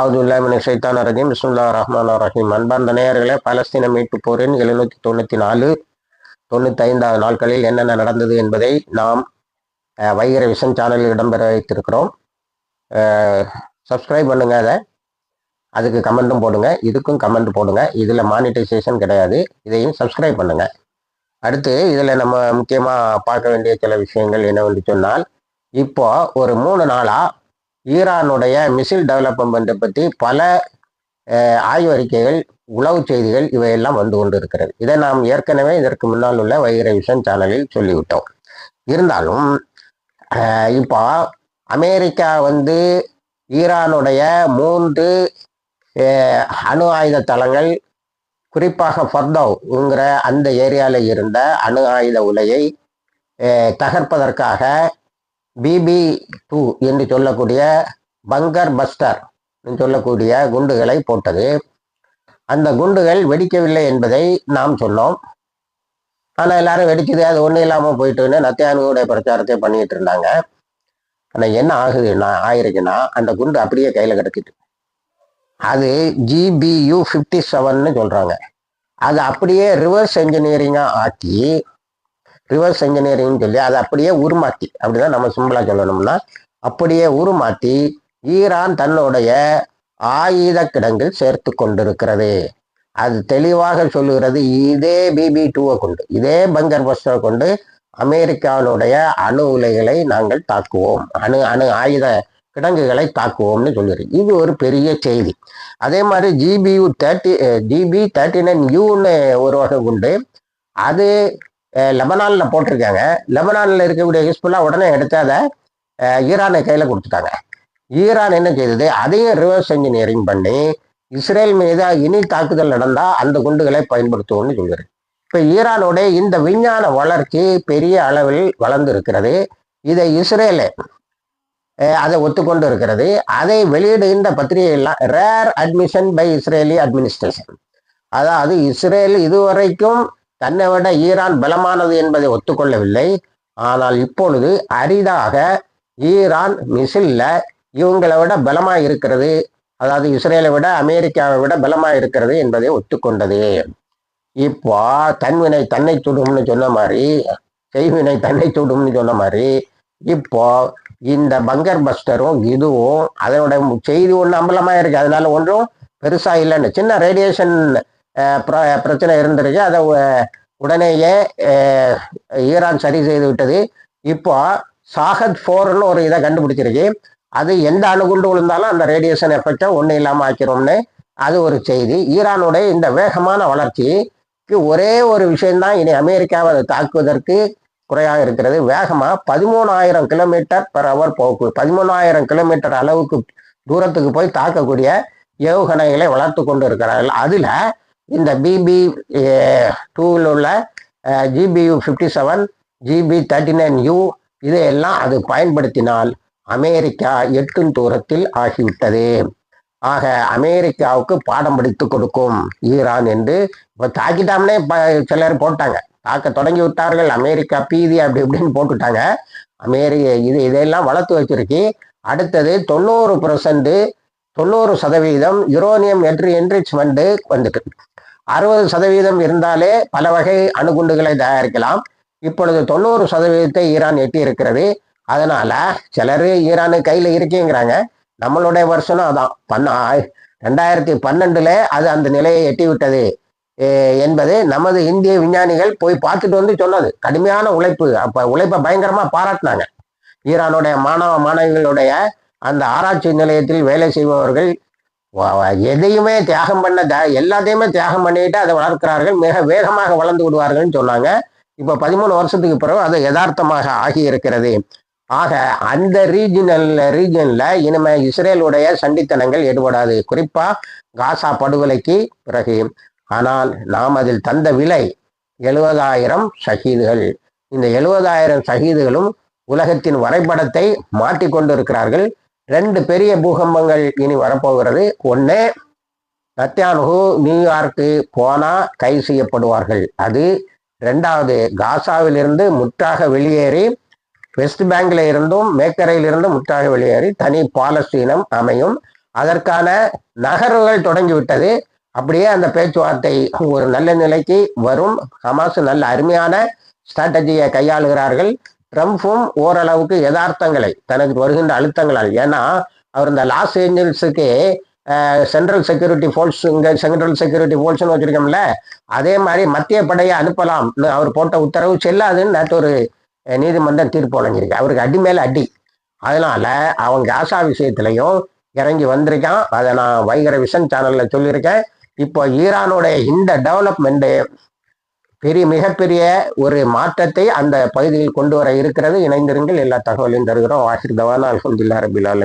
அவுதுல்லாமின் ஷைத்தான் ரஜீம். பிஸ்முல்லா ரஹ்மான் ரஹீம். அன்பார்ந்த நேயர்களே பலஸ்தீன மீட்பு போரின் எழுநூத்தி தொண்ணூத்தி நாலு தொண்ணூத்தி ஐந்தாவது நாட்களில் என்னென்ன நடந்தது என்பதை நாம் வைகர விஷன் சேனலில் இடம்பெற வைத்திருக்கிறோம். சப்ஸ்கிரைப் பண்ணுங்க அதை. அதுக்கு கமெண்ட்டும் போடுங்க. இதுக்கும் கமெண்ட் போடுங்க. இதில் மானிட்டைசேஷன் கிடையாது. இதையும் சப்ஸ்கிரைப் பண்ணுங்க. அடுத்து இதில் நம்ம முக்கியமாக பார்க்க வேண்டிய சில விஷயங்கள் என்னவென்று சொன்னால் இப்போ ஒரு மூணு நாளாக ஈரானுடைய மிசில் டெவலப்மெண்ட்டை பற்றி பல ஆய்வறிக்கைகள் உளவு செய்திகள் இவையெல்லாம் வந்து கொண்டு இருக்கிறது இதை நாம் ஏற்கனவே இதற்கு முன்னால் உள்ள வைகரவிஷன் சேனலில் சொல்லிவிட்டோம். இருந்தாலும் இப்போ அமெரிக்கா வந்து ஈரானுடைய மூன்று அணு ஆயுத தளங்கள் குறிப்பாக ஃபர்தோங்கிற அந்த ஏரியாவில் இருந்த அணு ஆயுத உலையை தகர்ப்பதற்காக பிபி டூ என்று சொல்லக்கூடிய பங்கர் பஸ்டர் என்று சொல்லக்கூடிய குண்டுகளை போட்டது. அந்த குண்டுகள் வெடிக்கவில்லை என்பதை நாம் சொன்னோம். ஆனால் எல்லாரும் வெடிக்குது அது ஒன்றும் இல்லாமல் போயிட்டுன்னு நத்தியானுடைய பிரச்சாரத்தை பண்ணிட்டு இருந்தாங்க. ஆனால் என்ன ஆகுதுன்னா ஆயிருக்குன்னா அந்த குண்டு அப்படியே கையில் கிடச்சிட்டு அது ஜிபியு ஃபிஃப்டி செவன்னு சொல்கிறாங்க அது அப்படியே ரிவர்ஸ் என்ஜினியரிங்காக ஆக்கி ரிவர்ஸ் இன்ஜினியரிங் சொல்லி அதை அப்படியே உருமாத்தி அப்படிதான் நம்ம சிம்பிளாக சொல்லணும்னா அப்படியே உருமாத்தி ஈரான் தன்னுடைய ஆயுத கிடங்கில் சேர்த்து கொண்டிருக்கிறது. அது தெளிவாக சொல்லுகிறது இதே பிபி டூவை கொண்டு இதே பங்கர் பஸ்டரை கொண்டு அமெரிக்காவினுடைய அணு உலைகளை நாங்கள் தாக்குவோம். அணு அணு ஆயுத கிடங்குகளை தாக்குவோம்னு சொல்லுறது இது ஒரு பெரிய செய்தி. அதே மாதிரி GPU thirty GB thirty nine யூன்னு ஒரு வகை உண்டு. அது லெபனானில் போட்டிருக்காங்க. லெபனானில் இருக்கக்கூடிய ஹிஸ்புல்லாம் உடனே எடுத்து அதை ஈரானை கையில் கொடுத்துட்டாங்க. ஈரான் என்ன செய்தது? அதையும் ரிவர்ஸ் இன்ஜினியரிங் பண்ணி இஸ்ரேல் மீது இனி தாக்குதல் நடந்தால் அந்த குண்டுகளை பயன்படுத்துவோம்னு சொல்கிறது இப்போ ஈரானுடைய இந்த விஞ்ஞான வளர்ச்சி பெரிய அளவில் வளர்ந்து இருக்கிறது இதை இஸ்ரேல் அதை ஒத்துக்கொண்டு இருக்கிறது. அதை வெளியிடுகின்ற பத்திரிகைகள்லாம் rare admission by Israeli administration அதாவது இஸ்ரேல் இதுவரைக்கும் தன்னை விட ஈரான் பலமானது என்பதை ஒத்துக்கொள்ளவில்லை. ஆனால் இப்பொழுது அரிதாக ஈரான் மிசில்ல இவங்களை விட பலமா இருக்கிறது அதாவது இஸ்ரேலை விட அமெரிக்காவை விட பலமா இருக்கிறது என்பதை ஒத்துக்கொண்டது. இப்போ தன்வினை தன்னை சுடும்னு சொன்ன மாதிரி செய்வினை தன்னை சுடும்னு சொன்ன மாதிரி இப்போ இந்த பங்கர் பஸ்டரும் இதுவும் அதனோட செய்தி ஒன்று அம்பலமாக இருக்கு அதனால ஒன்றும் பெருசாக இல்லைன்னு சின்ன ரேடியேஷன் பிரச்சனை இருந்திருக்கு. அதை உடனேயே ஈரான் சரி செய்து விட்டது. இப்போ சாகத் ஃபோர்னு ஒரு இதை கண்டுபிடிச்சிருக்கு. அது எந்த அணுகுண்டு விழுந்தாலும் அந்த ரேடியேஷன் எஃபெக்டை ஒன்றும் இல்லாமல் ஆக்கிறோம்னு அது ஒரு செய்தி. ஈரானுடைய இந்த வேகமான வளர்ச்சிக்கு ஒரே ஒரு விஷயம்தான் இனி அமெரிக்காவை அதை தாக்குவதற்கு குறையாக இருக்கிறது. வேகமாக பதிமூணாயிரம் கிலோமீட்டர் பெர் ஹவர் போக்கு. பதிமூணாயிரம் கிலோமீட்டர் அளவுக்கு தூரத்துக்கு போய் தாக்கக்கூடிய ஏவுகணைகளை வளர்த்து கொண்டு இருக்கிறார்கள் அதில் இந்த பிபி டூவில் உள்ள GPU fifty seven GB thirty nine U இதையெல்லாம் அது பயன்படுத்தினால் அமெரிக்கா எட்டும் தூரத்தில் ஆகிவிட்டது. ஆக அமெரிக்காவுக்கு பாடம் படித்து கொடுக்கும் ஈரான் என்று இப்போ தாக்கிட்டாமனே சிலர் போட்டாங்க. தாக்க தொடங்கி விட்டார்கள் அமெரிக்கா பீதி அப்படி இப்படின்னு போட்டுட்டாங்க. அமெரிக்க இது இதையெல்லாம் வளர்த்து வச்சிருக்கு அடுத்தது தொண்ணூறு பர்சன்ட் தொண்ணூறு சதவீதம் யுரோனியம் என்ட்ரி என்ரிச்மெண்ட் வந்துட்டு. அறுபது சதவீதம் இருந்தாலே பல வகை அணுகுண்டுகளை தயாரிக்கலாம். இப்பொழுது தொண்ணூறு சதவீதத்தை ஈரான் எட்டி இருக்கிறது அதனால சிலர் ஈரானு கையில் இருக்கேங்கிறாங்க. நம்மளுடைய வருஷனும் அதான். பண்ண ரெண்டாயிரத்தி பன்னெண்டுல அது அந்த நிலையை எட்டி விட்டது என்பது நமது இந்திய விஞ்ஞானிகள் போய் பார்த்துட்டு வந்து சொன்னது. கடுமையான உழைப்பு. அப்ப உழைப்பை பயங்கரமா பாராட்டினாங்க. ஈரானுடைய மாணவ மாணவிகளுடைய அந்த ஆராய்ச்சி நிலையத்தில் வேலை செய்பவர்கள் எதையுமே தியாகம் பண்ண எல்லாத்தையுமே தியாகம் பண்ணிட்டு அதை வளர்க்கிறார்கள் மிக வேகமாக வளர்ந்து விடுவார்கள்னு சொன்னாங்க. இப்ப பதிமூணு வருஷத்துக்கு பிறகு அது யதார்த்தமாக ஆகி இருக்கிறது ஆக அந்த ரீஜினல் ரீஜன்ல இனிமே இஸ்ரேலுடைய சண்டித்தனங்கள் ஈடுபடாது குறிப்பா காசா படுகொலைக்கு பிறகு. ஆனால் நாம் அதில் தந்த விலை எழுபதாயிரம் சகிதுகள். இந்த எழுபதாயிரம் சகிதுகளும் உலகத்தின் வரைபடத்தை மாற்றிக் கொண்டிருக்கிறார்கள் ரெண்டு பெரிய பூகம்பங்கள் இனி வரப்போகிறது. ஒன்று நத்தியானுகு நியூயார்க்கு போனா கைது செய்யப்படுவார்கள். அது ரெண்டாவது காசாவிலிருந்து முற்றாக வெளியேறி வெஸ்ட் பேங்கில் இருந்தும் மேக்கரையிலிருந்தும் முற்றாக வெளியேறி தனி பாலஸ்தீனம் அமையும். அதற்கான நகர்வுகள் தொடங்கிவிட்டது. அப்படியே அந்த பேச்சுவார்த்தை ஒரு நல்ல நிலைக்கு வரும். ஹமாஸ் நல்ல அருமையான ஸ்ட்ராட்டஜியை கையாளுகிறார்கள். ட்ரம்ப்பும் ஓரளவுக்கு யதார்த்தங்களை தனக்கு வருகின்ற அழுத்தங்களால். ஏன்னா அவர் இந்த லாஸ் ஏஞ்சல்ஸுக்கு சென்ட்ரல் செக்யூரிட்டி ஃபோர்ஸ் இங்கே சென்ட்ரல் செக்யூரிட்டி ஃபோர்ஸ்னு வச்சுருக்கோம்ல அதே மாதிரி மத்திய படையை அனுப்பலாம்னு அவர் போட்ட உத்தரவு செல்லாதுன்னு நேற்று ஒரு நீதிமன்றம் தீர்ப்பு வழங்கியிருக்கு. அவருக்கு அடி மேலே அடி. அதனால அவன் காசா விஷயத்திலையும் இறங்கி வந்திருக்கான். அதை நான் வைகர விஷன் சேனலில் சொல்லியிருக்கேன். இப்போ ஈரானுடைய இந்த டெவலப்மெண்ட்டு பெரிய மிகப்பெரிய ஒரு மாற்றத்தை அந்த பகுதியில் கொண்டு வர இருக்கிறது. இணைந்திருங்கள். எல்லா தகவலையும் தருகிறோம். வாஹிர் தவானா அலமதுல்லா ரபிலாலும்